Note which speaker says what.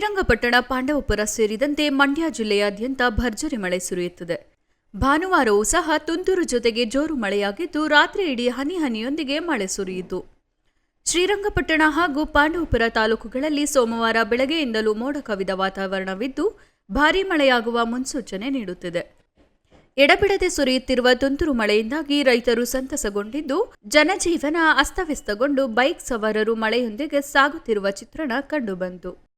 Speaker 1: ಶ್ರೀರಂಗಪಟ್ಟಣ ಪಾಂಡವಪುರ ಸೇರಿದಂತೆ ಮಂಡ್ಯ ಜಿಲ್ಲೆಯಾದ್ಯಂತ ಭರ್ಜರಿ ಮಳೆ ಸುರಿಯುತ್ತದೆ. ಭಾನುವಾರವೂ ಸಹ ತುಂತುರು ಜೊತೆಗೆ ಜೋರು ಮಳೆಯಾಗಿದ್ದು, ರಾತ್ರಿ ಇಡೀ ಹನಿ ಹನಿಯೊಂದಿಗೆ ಮಳೆ ಸುರಿಯಿತು. ಶ್ರೀರಂಗಪಟ್ಟಣ ಹಾಗೂ ಪಾಂಡವಪುರ ತಾಲೂಕುಗಳಲ್ಲಿ ಸೋಮವಾರ ಬೆಳಗ್ಗೆಯಿಂದಲೂ ಮೋಡ ಕವಿದ ವಾತಾವರಣವಿದ್ದು, ಭಾರೀ ಮಳೆಯಾಗುವ ಮುನ್ಸೂಚನೆ ನೀಡುತ್ತಿದೆ. ಎಡಬಿಡದೆ ಸುರಿಯುತ್ತಿರುವ ತುಂತುರು ಮಳೆಯಿಂದಾಗಿ ರೈತರು ಸಂತಸಗೊಂಡಿದ್ದು, ಜನಜೀವನ ಅಸ್ತವ್ಯಸ್ತಗೊಂಡು ಬೈಕ್ ಸವಾರರು ಮಳೆಯೊಂದಿಗೆ ಸಾಗುತ್ತಿರುವ ಚಿತ್ರಣ ಕಂಡುಬಂತು.